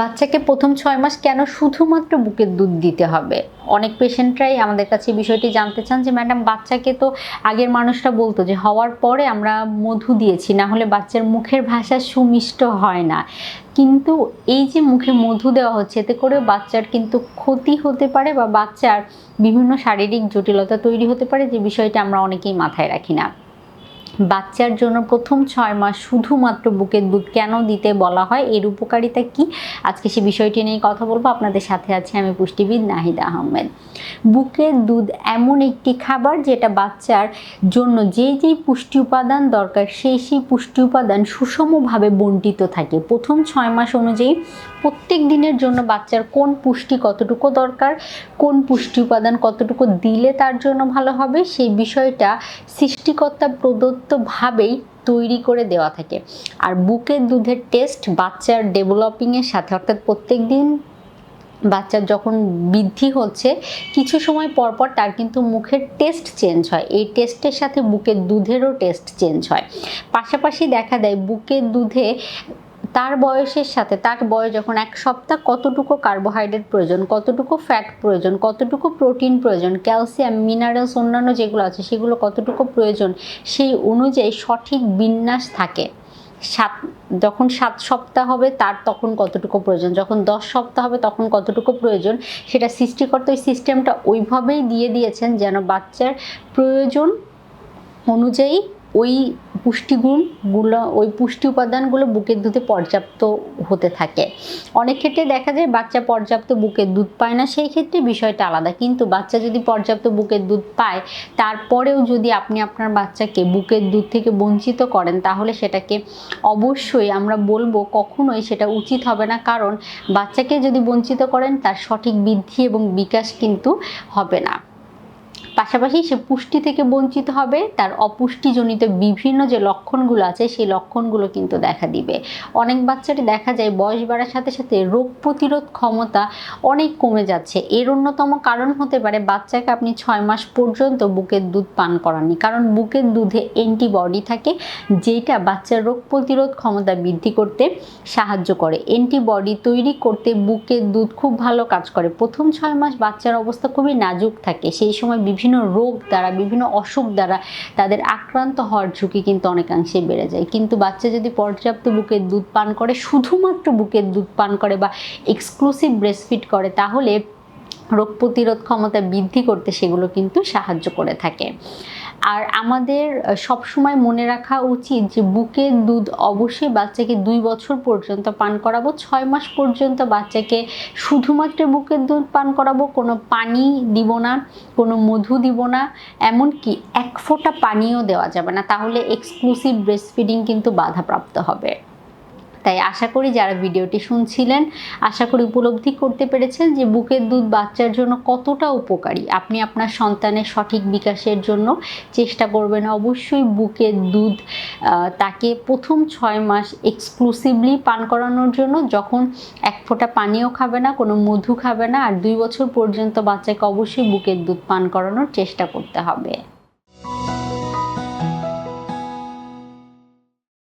বাচ্চাকে প্রথম ছয় মাস কেন শুধুমাত্র বুকের দুধ দিতে হবে? অনেক পেশেন্টরাই আমাদের কাছে বিষয়টি জানতে চান যে, ম্যাডাম, বাচ্চাকে তো আগের মানুষরা বলতো যে, হওয়ার পরে আমরা মধু দিয়েছি, না হলে বাচ্চার মুখের ভাষা সুমিষ্ট হয় না। কিন্তু এই যে মুখে মধু দেওয়া হচ্ছে, এতে করে বাচ্চার কিন্তু ক্ষতি হতে পারে বা বাচ্চার বিভিন্ন শারীরিক জটিলতা তৈরি হতে পারে, যে বিষয়টা আমরা অনেকেই মাথায় রাখি না। বাচ্চার জন্য প্রথম ছয় মাস শুধুমাত্র বুকের দুধ কেন দিতে বলা হয়? এর উপকারিতা কি? আজকে সে বিষয়টি নিয়ে কথা বলব। আপনাদের সাথে আছি আমি পুষ্টিবিদ নাহিদা আহমেদ। বুকের দুধ এমন একটি খাবার যেটা বাচ্চার জন্য যে যেই পুষ্টি উপাদান দরকার, সেই সেই পুষ্টি উপাদান সুষমভাবে বন্টিত থাকে। প্রথম ছয় মাস অনুযায়ী প্রত্যেক দিনের জন্য বাচ্চার কোন পুষ্টি কতটুকু দরকার, কোন পুষ্টি উপাদান কতটুকু দিলে তার জন্য ভালো হবে, সেই বিষয়টা সৃষ্টিকর্তা প্রদত্তভাবেই তৈরি করে দেওয়া থাকে। আর বুকের দুধের টেস্ট বাচ্চার ডেভেলপিংয়ের সাথে, অর্থাৎ প্রত্যেক দিন বাচ্চার যখন বৃদ্ধি হচ্ছে, কিছু সময় পর পর তার কিন্তু মুখের টেস্ট চেঞ্জ হয়। এই টেস্টের সাথে বুকের দুধেরও টেস্ট চেঞ্জ হয়। পাশাপাশি দেখা দেয়, বুকের দুধে তার বয়সের সাথে, তার বয়স যখন এক সপ্তাহ কতটুকু কার্বোহাইড্রেট প্রয়োজন, কতটুকু ফ্যাট প্রয়োজন, কতটুকু প্রোটিন প্রয়োজন ক্যালসিয়াম মিনারেলস অন্যান্য যেগুলো আছে, সেগুলো কতটুকু প্রয়োজন, সেই অনুযায়ী সঠিক বিন্যাস থাকে। সাত, যখন সাত সপ্তাহ হবে, তার তখন কতটুকু প্রয়োজন, যখন দশ সপ্তাহ হবে, তখন কতটুকু প্রয়োজন, সেটা সৃষ্টিকর্তা ওই সিস্টেমটা ওইভাবেই দিয়ে দিয়েছেন যেন বাচ্চার প্রয়োজন অনুযায়ী ওই পুষ্টিগুণগুলো ওই পুষ্টি উপাদানগুলো বুকের দুধে পর্যাপ্ত হতে থাকে। অনেক ক্ষেত্রে দেখা যায় বাচ্চা পর্যাপ্ত বুকের দুধ পায় না, সেই ক্ষেত্রে বিষয়টা আলাদা। কিন্তু বাচ্চা যদি পর্যাপ্ত বুকের দুধ পায়, তারপরেও যদি আপনি আপনার বাচ্চাকে বুকের দুধ থেকে বঞ্চিত করেন, তাহলে সেটাকে অবশ্যই আমরা বলব কখনোই সেটা উচিত হবে না। কারণ বাচ্চাকে যদি বঞ্চিত করেন, তার সঠিক বৃদ্ধি এবং বিকাশ কিন্তু হবে না। পাশাপাশি সে পুষ্টি থেকে বঞ্চিত হবে, তার অপুষ্টিজনিত বিভিন্ন যে লক্ষণগুলো আছে, সেই লক্ষণগুলো কিন্তু দেখা দিবে। অনেক বাচ্চাটি দেখা যায় বয়স বাড়ার সাথে সাথে রোগ প্রতিরোধ ক্ষমতা অনেক কমে যাচ্ছে। এর অন্যতম কারণ হতে পারে বাচ্চাকে আপনি ছয় মাস পর্যন্ত বুকের দুধ পান করাননি। কারণ বুকের দুধে অ্যান্টিবডি থাকে, যেটা বাচ্চার রোগ প্রতিরোধ ক্ষমতা বৃদ্ধি করতে সাহায্য করে। অ্যান্টিবডি তৈরি করতে বুকের দুধ খুব ভালো কাজ করে। প্রথম ছয় মাস বাচ্চার অবস্থা খুবই নাজুক থাকে। সেই সময় বিভিন্ন রোগ দ্বারা, বিভিন্ন অসুখ দ্বারা তাদের আক্রান্ত হওয়ার ঝুঁকি কিন্তু অনেকাংশে বেড়ে যায়। কিন্তু বাচ্চা যদি পর্যাপ্ত বুকের দুধ পান করে, শুধুমাত্র বুকের দুধ পান করে বা এক্সক্লুসিভ ব্রেস্টফিড করে, তাহলে রোগ প্রতিরোধ ক্ষমতা বৃদ্ধি করতে সেগুলো কিন্তু সাহায্য করে থাকে। আর আমাদের সবসময় মনে রাখা উচিত যে বুকের দুধ অবশ্যই বাচ্চাকে দুই বছর পর্যন্ত পান করাবো, ছয় মাস পর্যন্ত বাচ্চাকে শুধুমাত্র বুকের দুধ পান করাবো, কোনো পানি দিব না, কোনো মধু দিব না, এমনকি এক ফোঁটা পানিও দেওয়া যাবে না। তাহলে এক্সক্লুসিভ ব্রেস্ট ফিডিং কিন্তু বাধাপ্রাপ্ত হবে। তাই আশা করি যারা ভিডিওটি শুনছিলেন, আশা করি উপলব্ধি করতে পেরেছেন যে বুকের দুধ বাচ্চার জন্য কতটা উপকারী। আপনি আপনার সন্তানের সঠিক বিকাশের জন্য চেষ্টা করবেন অবশ্যই বুকের দুধ তাকে প্রথম ছয় মাস এক্সক্লুসিভলি পান করানোর জন্য। যখন এক ফোঁটা পানিও খাবে না, কোনো মধু খাবে না, আর দুই বছর পর্যন্ত বাচ্চাকে অবশ্যই বুকের দুধ পান করানোর চেষ্টা করতে হবে।